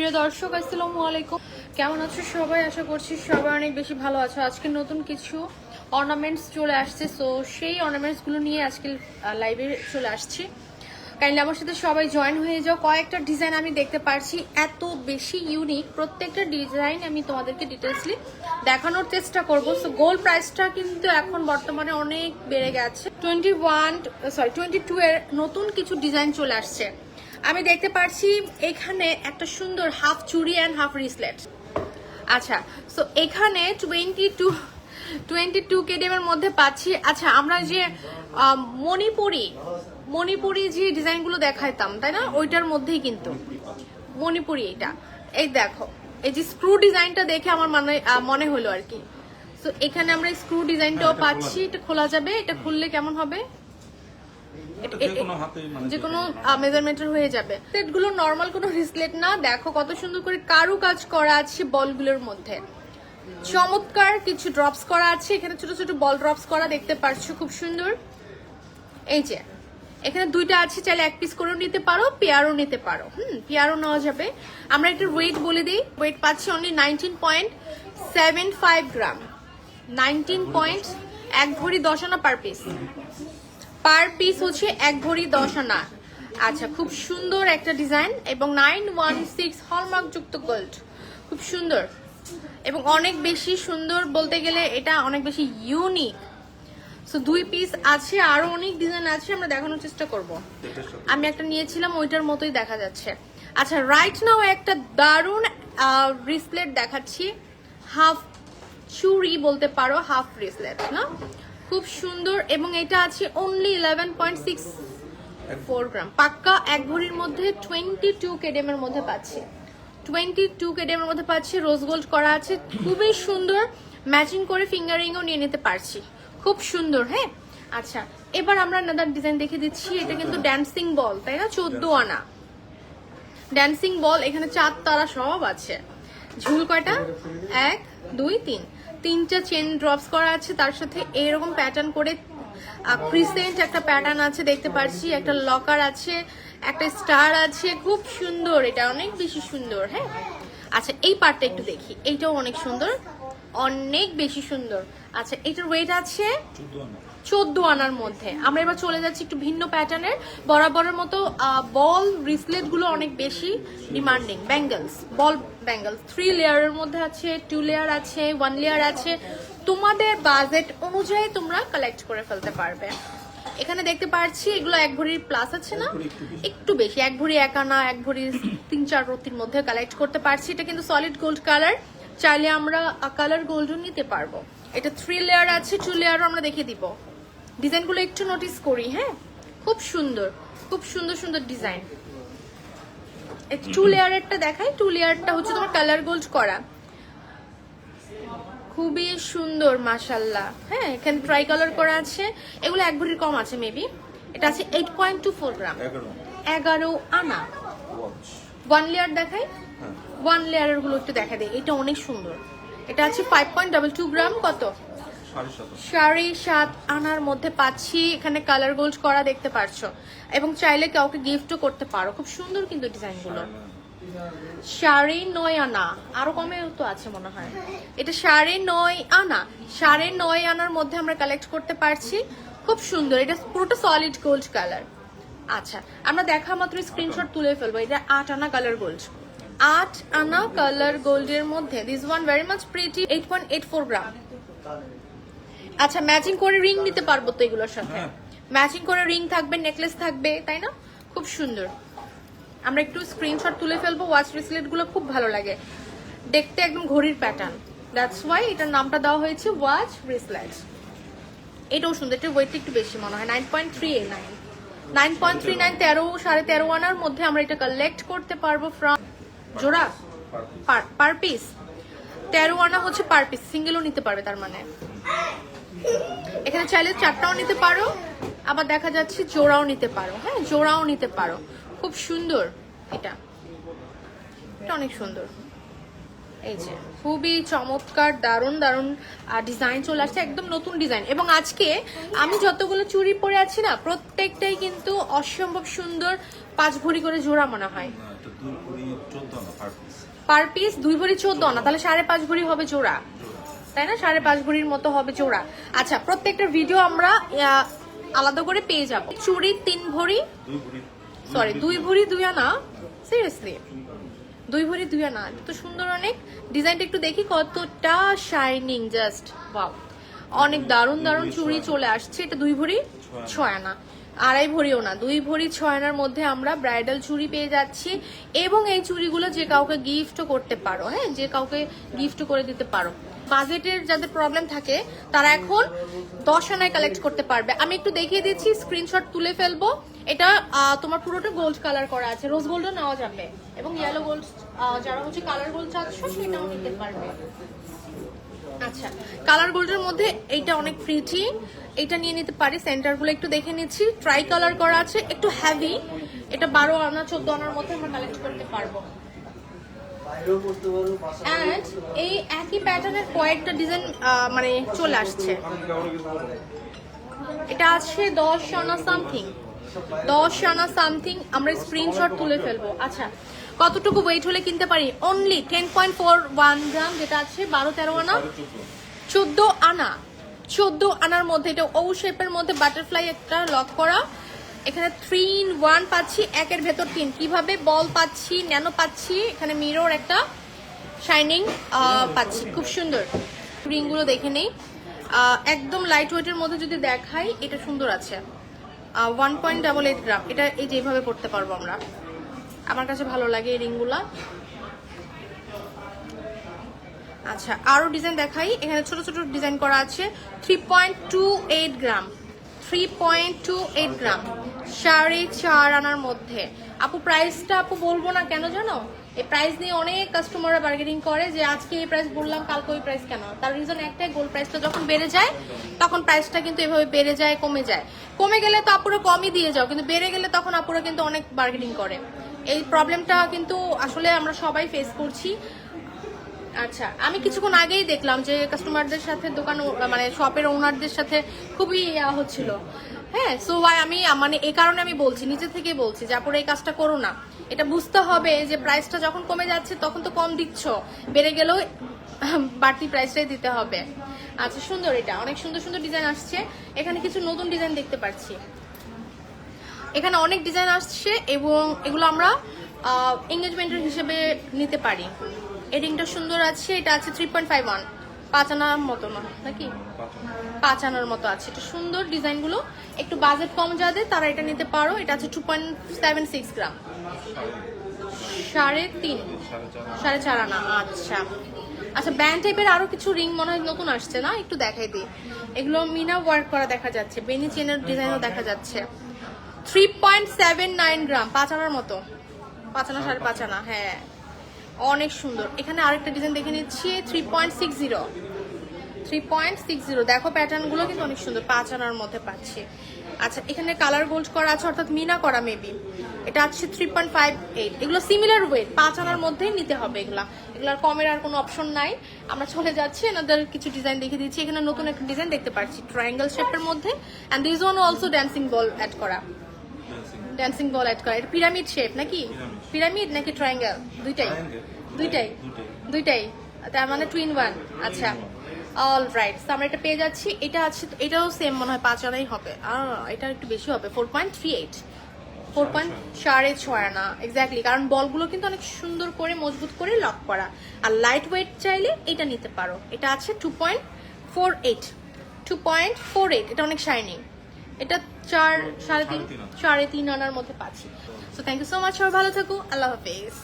প্রিয় দর্শক, আসসালামু আলাইকুম। কেমন আছো সবাই? আশা করছি সবাই অনেক বেশি ভালো আছো। আজকে নতুন কিছু অর্নামেন্টস চলে আসছে। সো সেই অর্নামেন্টসগুলো নিয়ে আজকে লাইভে চলে আসছি। কাইন্ডলি আমার সাথে সবাই জয়েন হয়ে যাও। কয়েকটা ডিজাইন আমি দেখতে পারছি। এত বেশি ইউনিক প্রত্যেকটা ডিজাইন আমি তোমাদেরকে ডিটেলসলি দেখানোর চেষ্টা করব। সো গোল্ড প্রাইসটা কিন্তু এখন বর্তমানে অনেক বেড়ে গেছে। Twenty one sorry twenty two এর নতুন কিছু ডিজাইন চলে আসছে। আমি দেখতে পাচ্ছি এখানে একটা সুন্দর হাফ চুড়ি অ্যান্ড হাফ রিসলেট আচ্ছা সো এখানে টোয়েন্টি টু টোয়েন্টি টু কেডিএমের মধ্যে পাচ্ছি। আচ্ছা আমরা যে মণিপুরি মণিপুরি যে ডিজাইনগুলো দেখাইতাম তাই না? ওইটার মধ্যেই কিন্তু। মণিপুরি এটা এই দেখো এই যে স্ক্রু ডিজাইনটা দেখে আমার মনে মনে হলো আর কি। সো এখানে আমরা স্ক্রু ডিজাইনটাও পাচ্ছি এটা খোলা যাবে এটা খুললে কেমন হবে? যে কোনো হাতে মানে মেজারমেন্টের হয়ে যাবে। সেটগুলো নর্মাল কোনো রিসলেট না দেখো কত সুন্দর করে কারু কাজ করা আছে বলগুলোর মধ্যে। চমৎকার কিছু ড্রপস করা আছে এখানে ছোট ছোট বল ড্রপস করা দেখতে পারছ খুব সুন্দর। এই যে এখানে দুইটা আছে চাইলে এক পিস করেও নিতে পারো পেয়ারও নিতে পারো। হুম পেয়ারও নেওয়া যাবে। আমরা একটা ওয়েট বলে দিই। ওয়েট পাচ্ছি only nineteen point seven five gram nineteen point এক ভরি দশ আনা পার পিস পার পিস হচ্ছে এক ভরি দশ আনা। আচ্ছা খুব সুন্দর একটা ডিজাইন এবং নাইন ওয়ান সিক্স হলমার্ক যুক্ত গোল্ড খুব সুন্দর। এবং অনেক বেশি সুন্দর বলতে গেলে এটা অনেক বেশি ইউনিক সো দুই পিস আছে, আরও অনেক ডিজাইন আছে, আমরা দেখানোর চেষ্টা করব। আমি একটা নিয়েছিলাম, ওইটার মতোই দেখা যাচ্ছে। আচ্ছা রাইট নাও একটা দারুণ রিসলেট দেখাচ্ছি। হাফ চুড়ি বলতে পারো হাফ রিসলেট না? খুব সুন্দর এবং এটা আছে only eleven point six four gram পাক্কা এক ভরির মধ্যে টোয়েন্টি টু কেডিএম এর মধ্যে পাচ্ছি। টোয়েন্টি টু কেডিএম এর মধ্যে পাচ্ছি রোজ গোল্ড করা আছে। খুবই সুন্দর ম্যাচিং করে ফিঙ্গারিংও নিয়ে নিতে পারছি। খুব সুন্দর হ্যাঁ? আচ্ছা এবার আমরা নাদার ডিজাইন দেখে দিচ্ছি। এটা কিন্তু ড্যান্সিং বল তাই না? চোদ্দ আনা। ড্যান্সিং বল এখানে চার তারা সব আছে। ঝুল কয়টা? এক দুই তিন। তিনটা চেন ড্রপস করা আছে, তার সাথে এরকম প্যাটার্ন করে ক্রিসেন্ট একটা প্যাটার্ন আছে, দেখতে পাচ্ছি একটা লকার আছে, একটা স্টার আছে, খুব সুন্দর, এটা অনেক বেশি সুন্দর হ্যাঁ? আচ্ছা এই পার্টটা একটু দেখি, এইটাও অনেক সুন্দর। অনেক বেশি সুন্দর। আচ্ছা এটার ওয়েট আছে চোদ্দ আনার মধ্যে। আমরা এবার চলে যাচ্ছি একটু ভিন্ন প্যাটার্নের বরাবরের মতো বল রিসলেটগুলো অনেক বেশি ডিমান্ডিং ব্যাঙ্গেলস বল ব্যাঙ্গেলস থ্রি লেয়ারের মধ্যে আছে টু লেয়ার আছে ওয়ান লেয়ার আছে। তোমাদের বাজেট অনুযায়ী তোমরা কালেক্ট করে ফেলতে পারবে। এখানে দেখতে পাচ্ছি এগুলো এক ভরির প্লাস আছে না? একটু বেশি। এক ভরি এক আনা এক ভরি তিন চার রতির মধ্যে কালেক্ট করতে পারছি। এটা কিন্তু সলিড গোল্ড কালার চাইলে আমরা কালার গোল্ডও নিতে পারব। এটা থ্রি লেয়ার আছে টু লেয়ারও আমরা দেখে দিব। ডিজাইনগুলো একটু নোটিস করি হ্যাঁ? খুব সুন্দর খুব সুন্দর সুন্দর ডিজাইন টু লেয়ারেরটা দেখাই টু লেয়ারটা হচ্ছে তোমার কালার গোল্ড করা। খুবই সুন্দর মাশাল্লাহ হ্যাঁ এখানে ট্রাই কালার করা আছে। এগুলো এক ভরির কম আছে মেবি এটা আছে eight point two four gram এগারো। এগারো আনা। ওয়ান লেয়ার দেখাই। হ্যাঁ। ওয়ান লেয়ারেরগুলো একটু দেখা দেয় এটা অনেক সুন্দর। এটা আছে five point double two gram কত? সাড়ে সাত। আনার মধ্যে পাচ্ছি। এখানে কালার গোল্ড করা দেখতে পারছ। এবং চাইলে কাউকে গিফটও করতে পারো। খুব সুন্দর কিন্তু ডিজাইনগুলো। সাড়ে নয় আনা। আরও কমে তো আছে মনে হয়। এটা সাড়ে নয় আনা। সাড়ে নয় আনার মধ্যে আমরা কালেক্ট করতে পারছি। খুব সুন্দর। এটা পুরোটা সলিড গোল্ড কালার আচ্ছা আমরা দেখা মাত্র স্ক্রিনশট তুলে ফেলব। এটা আট আনা কালার গোল্ড আট আনা কালার গোল্ডের মধ্যে this one very much pretty eight point eight four gram আচ্ছা ম্যাচিং করে রিং নিতে পারব তো এগুলোর সাথে। ম্যাচিং করে রিং থাকবে নেকলেস থাকবে তাই না? খুব সুন্দর। আমরা একটু স্ক্রিনশট তুলে ফেলব ওয়াচ ব্রেসলেটগুলো খুব ভালো লাগে। দেখতে একদম ঘড়ির প্যাটার্ন দ্যাটস ওয়াই এটার নামটা দেওয়া হয়েছে ওয়াচ ব্রেসলেট এটাও সুন্দর এটার ওয়েট একটু বেশি মনে হয় নাইন পয়েন্ট থ্রি এ nine nine point three nine তেরো সাড়ে তেরো আনার মধ্যে আমরা এটা কালেক্ট করতে পারব ফ্রম জোড়া? পার পিস তেরো আনা হচ্ছে পার পিস সিঙ্গেলও নিতে পারবে তার মানে। এখানে চাইলে চারটাও নিতে পারো, আবার দেখা যাচ্ছে জোড়াও নিতে পারো। হ্যাঁ জোড়াও নিতে পারো। খুব সুন্দর এটা। এটা অনেক সুন্দর। এই যে, খুবই চমৎকার, দারুণ দারুণ ডিজাইন চলে আসছে, একদম নতুন ডিজাইন এবং আজকে আমি যতগুলো চুড়ি পরে আছি না, প্রত্যেকটাই কিন্তু অসম্ভব সুন্দর পাঁচ ভরি করে জোড়া মনে হয়। পার পিস দুই ভরি চোদ্দ না তাহলে সাড়ে পাঁচ ভরি হবে জোড়া। তাই না? সাড়ে পাঁচ ভরির মতো হবে জোড়া। আচ্ছা প্রত্যেকটা ভিডিও আমরা আলাদা করে পেয়ে যাব। চুড়ি তিন ভরি। সরি দুই ভরি। দুই আনা? সিরিয়াসলি দুই ভরি দুই আনা। তো সুন্দর অনেক। ডিজাইনটা একটু দেখি কতটা শাইনিং জাস্ট বাও অনেক দারুণ দারুণ চুড়ি চলে আসছে। এটা দুই ভরি ছয় আনা। আড়াই ভরিও না, দুই ভরি ছয় আনার মধ্যে আমরা ব্রাইডাল চুড়ি পেয়ে যাচ্ছি এবং এই চুড়িগুলো যে কাউকে গিফটও করতে পারো হ্যাঁ যে কাউকে গিফট করে দিতে পারো। বাজেটের যাদের প্রবলেম থাকে, তারা এখন দশ আনায় কালেক্ট করতে পারবে। আমি একটু দেখিয়ে দিচ্ছি স্ক্রিনশট তুলে ফেলব। এটা তোমার পুরোটা গোল্ড কালার করা আছে। রোজ গোল্ডও নেওয়া যাবে এবং ইয়েলো গোল্ড যারা হচ্ছে কালার গোল্ড চাচ্ছ, সেটাও নিতে পারবে। আচ্ছা কালার গোল্ডের মধ্যে এইটা অনেক প্রিটি এটা নিয়ে নিতে পারি সেন্টারগুলো একটু দেখে নিচ্ছি। ট্রাই কালার করা আছে, একটু হ্যাভি এটা বারো আনা, চোদ্দ আনার মধ্যে আমরা কালেক্ট করতে পারব। এই একই প্যাটার্নের কয়েকটা ডিজাইন মানে চলে আসছে। এটা আছে দশ আনা সামথিং দশ আনা সামথিং আমরা স্ক্রিনশট তুলে ফেলব। আচ্ছা কতটুকু ওয়েট হলে কিনতে পারি? Only ten point four one gram যেটা আছে বারো তেরো আনা চোদ্দ। আনা। চোদ্দ আনার মধ্যে এটা ও শেপের মধ্যে বাটারফ্লাই একটা লক করা। এখানে থ্রি ইন ওয়ান পাচ্ছি একের ভেতর তিন। কীভাবে বল পাচ্ছি ন্যানো পাচ্ছি এখানে মিরর একটা শাইনিং পাচ্ছি। খুব সুন্দর। রিংগুলো দেখে নেই। একদম লাইট ওয়েটের মধ্যে যদি দেখাই এটা সুন্দর আছে। One point double eight gram এটা এই যেভাবে পড়তে পারব আমরা। আমার কাছে ভালো লাগে এই রিংগুলা। আচ্ছা আরও ডিজাইন দেখাই। এখানে ছোট ছোট ডিজাইন করা আছে। Three point two eight gram three point two eight gram সাড়ে চার আনার মধ্যে। আপু প্রাইসটা আপু বলব না কেন জানো? এই প্রাইস নিয়ে অনেক কাস্টমাররা বার্গেনিং করে যে আজকে এই প্রাইস বললাম কালকে ওই প্রাইস কেন? তার রিজন একটাই গোল্ড প্রাইসটা যখন বেড়ে যায় তখন প্রাইসটা কিন্তু এভাবে বেড়ে যায় কমে যায়। কমে গেলে তো আপুরা কমই দিয়ে যাও কিন্তু বেড়ে গেলে তখন আপুরা কিন্তু অনেক বার্গেনিং করে। এই প্রবলেমটা কিন্তু আসলে আমরা সবাই ফেস করছি। আচ্ছা আমি কিছুক্ষণ আগেই দেখলাম যে কাস্টমারদের সাথে দোকান মানে শপের ওনারদের সাথে খুবই ইয়া হচ্ছিল। হ্যাঁ সো ওয়াই আমি মানে এই কারণে আমি বলছি, নিজে থেকে বলছি যে এই কাজটা করো না। এটা বুঝতে হবে যে প্রাইসটা যখন কমে যাচ্ছে, তখন তো কম দিচ্ছ। বেড়ে গেলেও বাড়তি প্রাইসটাই দিতে হবে। আচ্ছা সুন্দর এটা। অনেক সুন্দর সুন্দর ডিজাইন আসছে। এখানে কিছু নতুন ডিজাইন দেখতে পাচ্ছি। এখানে অনেক ডিজাইন আসছে এবং এগুলো আমরা এঙ্গেজমেন্টের হিসেবে নিতে পারি। এই রিংটা সুন্দর আছে এটা আছে থ্রি পয়েন্ট ফাইভ ওয়ান পাঁচ আনার মতো না নাকি? পাঁচ আনার মতো আছে। এটা সুন্দর ডিজাইনগুলো একটু বাজেট কম যাদের তারা এটা নিতে পারো। এটা আছে two point seven six gram সাড়ে তিন। সাড়ে চার আনা আচ্ছা। আচ্ছা ব্যান্ড টাইপের আরও কিছু রিং মনে হয় নতুন আসছে না? একটু দেখাই দিই। এগুলো মিনা ওয়ার্ক করা দেখা যাচ্ছে বেনি চেনের ডিজাইনও দেখা যাচ্ছে। Three point seven nine gram পাঁচ আনার মতো। পাঁচ আনা সাড়ে পাঁচ আনা হ্যাঁ। অনেক সুন্দর। এখানে আরেকটা ডিজাইন দেখে নিচ্ছি three point six zero three point six zero দেখো প্যাটার্নগুলো কিন্তু অনেক সুন্দর পাঁচ আনার মধ্যে পাচ্ছি। আচ্ছা এখানে কালার গোল্ড করা আছে অর্থাৎ মিনা করা মেবি এটা আছে থ্রি পয়েন্ট ফাইভ এইট এগুলো সিমিলার ওয়েট পাঁচ আনার মধ্যেই নিতে হবে এগুলা। এগুলার কমের আর কোনো অপশন নাই। আমরা চলে যাচ্ছি এনাদের কিছু ডিজাইন দেখে দিচ্ছি। এখানে নতুন একটা ডিজাইন দেখতে পাচ্ছি ট্রায়াঙ্গেল শেপের মধ্যে। And this one also dancing ball add করা। ড্যান্সিং বল অ্যাড করা। এটা পিরামিড শেপ নাকি? পিরামিড নাকি ট্রায়াঙ্গেল দুইটাই। দুইটাই। দুইটাই। তার মানে টুইন ওয়ান আচ্ছা। অল রাইট তো আমরা এটা পেয়ে যাচ্ছি। এটা আছে এটাও সেম মনে হয় পাঁচ আনাই হবে। এটা একটু বেশি হবে। Four point three eight four point সাড়ে ছয়। আনা এক্স্যাক্টলি কারণ বলগুলো কিন্তু অনেক সুন্দর করে মজবুত করে লক করা। আর লাইট ওয়েট চাইলে এটা নিতে পারো। এটা আছে two point four eight two point four eight এটা অনেক শাইনিং এটা চার সাড়ে তিন সাড়ে তিন আনা। আনার মধ্যে পাচ্ছি। So thank you so much সবাই ভালো থাকো। আল্লাহ হাফেজ।